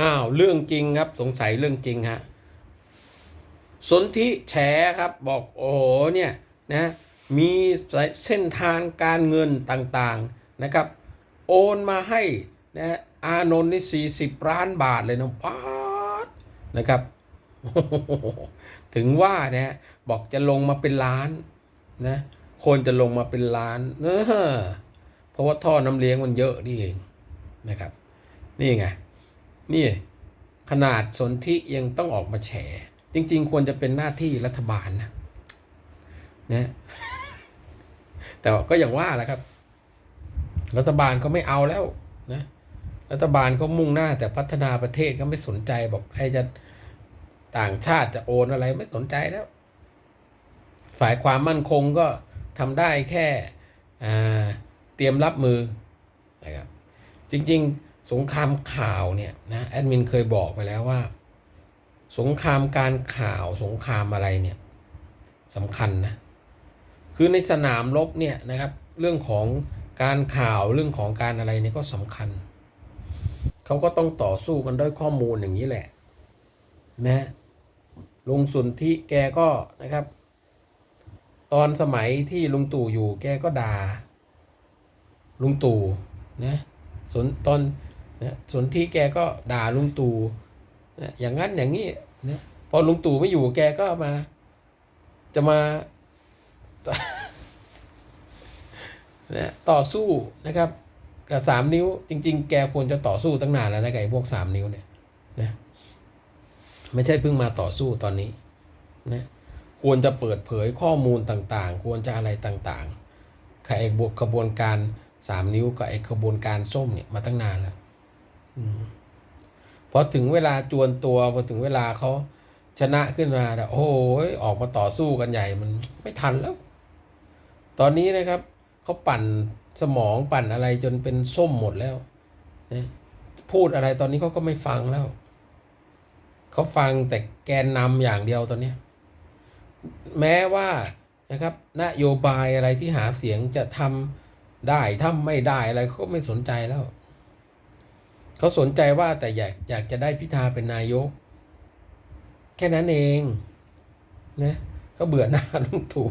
อ้าวเรื่องจริงครับสงสัยเรื่องจริงฮะสนธิแฉครับบอกโอ้โหเนี่ยนะมีเส้นทางการเงินต่างๆนะครับ โอนมาให้นะอานนท์นี่สี่สิบล้านบาทเลยนะป๊าดนะครับ ถึงว่านะบอกจะลงมาเป็นล้านนะคนจะลงมาเป็นล้านเออเพราะว่าท่อน้ำเลี้ยงมันเยอะนี่เองนะครับ นี่ไง นี่ขนาดสนธิยังต้องออกมาแฉ จริง ๆ ควรจะเป็นหน้าที่รัฐบาลนะนะแต่ก็อย่างว่าแหละครับ รัฐบาลก็ไม่เอาแล้วนะรัฐบาลก็มุ่งหน้าแต่พัฒนาประเทศก็ไม่สนใจบอกใครจะต่างชาติจะโอนอะไรไม่สนใจแล้ว ฝ่ายความมั่นคงก็ทำได้แค่เตรียมรับมือนะครับจริง ๆ สงครามข่าวเนี่ยนะแอดมินเคยบอกไปแล้วว่า สงครามการข่าวสงครามอะไรเนี่ยสำคัญนะคือในสนามรบเนี่ยนะครับเรื่องของการข่าวเรื่องของการอะไรเนี่ยก็สำคัญ เขาก็ต้องต่อสู้กันด้วยข้อมูลอย่างนี้แหละนะลุงสุนทิแกก็นะครับ ตอนสมัยที่ลุงตู่อยู่แกก็ด่าลุงตู่นะสนตอน นะสนที่แกก็ด่าลุงตู่นะอย่างนั้นอย่างนี้นะพอลุงตู่ไม่อยู่แกก็มา จะมานะต่อสู้นะครับ กับสามนิ้ว จริง ๆ แกควรจะต่อสู้ตั้งนานแล้วนะกับไอ้พวกสามนิ้วเนี่ยนะไม่ใช่เพิ่งมาต่อสู้ตอนนี้นะควรจะเปิดเผยข้อมูลต่างๆ ควรจะอะไรต่างๆกับไอ้บวกกระบวนการสามนิ้วกับไอ้กระบวนการส้มเนี่ยมาตั้งนานแล้ว พอถึงเวลาจวนตัวพอถึงเวลาเขาชนะขึ้นมาแล้วโอ้โหออกมาต่อสู้กันใหญ่มันไม่ทันแล้ว ตอนนี้นะครับเขาปั่นสมองปั่นอะไรจนเป็นส้มหมดแล้วนะพูดอะไรตอนนี้เขาก็ไม่ฟังแล้วเขาฟังแต่แกนนำอย่างเดียวตอนนี้แม้ว่านะครับนโยบายอะไรที่หาเสียงจะทำได้ทำไม่ได้อะไรเขาก็ไม่สนใจแล้ว เขาสนใจว่าแต่อยากอยากจะได้พิธาเป็นนายก แค่นั้นเองนะเขาเบื่อหน้าลุงตู่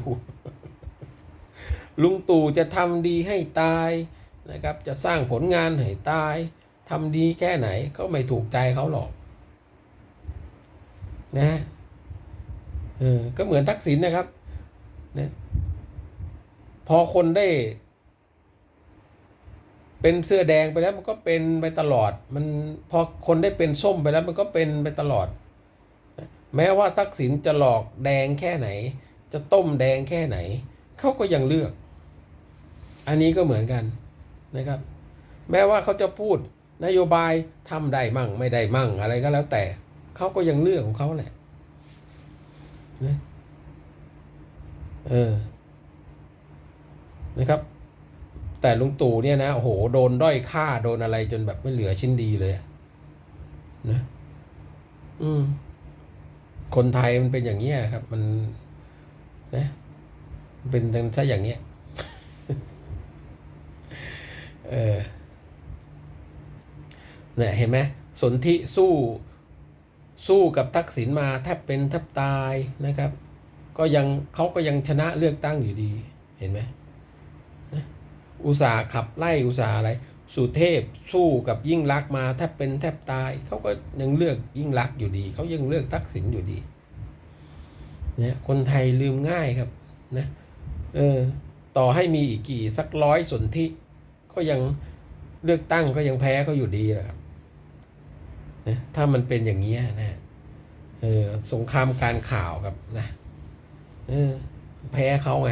ลุงตู่จะทำดีให้ตายนะครับ จะสร้างผลงานให้ตายทำดีแค่ไหนก็ไม่ถูกใจเขาหรอกนะเออก็เหมือนทักษิณนะครับนะพอคนได้ เป็นเสื้อแดงไปแล้วมันก็เป็นไปตลอด มันพอคนได้เป็นส้มไปแล้วมันก็เป็นไปตลอด แม้ว่าทักษิณจะหลอกแดงแค่ไหน จะต้มแดงแค่ไหน เขาก็ยังเลือก อันนี้ก็เหมือนกันนะครับ แม้ว่าเขาจะพูดนโยบายทำได้มั่งไม่ได้มั่งอะไรก็แล้วแต่ เขาก็ยังเลือกของเขาแหละนะเออ นะครับ แต่ลุงตู่เนี่ยนะโอ้โหโดนด้อยค่าโดนอะไรจนแบบไม่เหลือชิ้นดีเลยนะอืมคนไทยมันเป็นอย่างเงี้ยครับ มันนะเป็นดังซะอย่างเงี้ยเออเนี่ยเห็นไหมสนธิสู้สู้กับทักษิณมาแทบเป็นแทบตายนะครับ ก็ยังเขาก็ยังชนะเลือกตั้งอยู่ดี เห็นไหม อุตสาห์ขับไล่อุตสาห์อะไร สุเทพสู้กับยิ่งลักมาแทบเป็นแทบตายเขาก็ยังเลือกยิ่งลักอยู่ดีเขายังเลือกทักษิณอยู่ดีเนี่ยคนไทยลืมง่ายครับนะเออต่อให้มีอีกกี่สักร้อยสนธิก็ยังเลือกตั้งก็ยังแพ้เขาอยู่ดีแหละครับนะถ้ามันเป็นอย่างนี้นะเออสงครามการข่าวกับนะเออแพ้เขาไง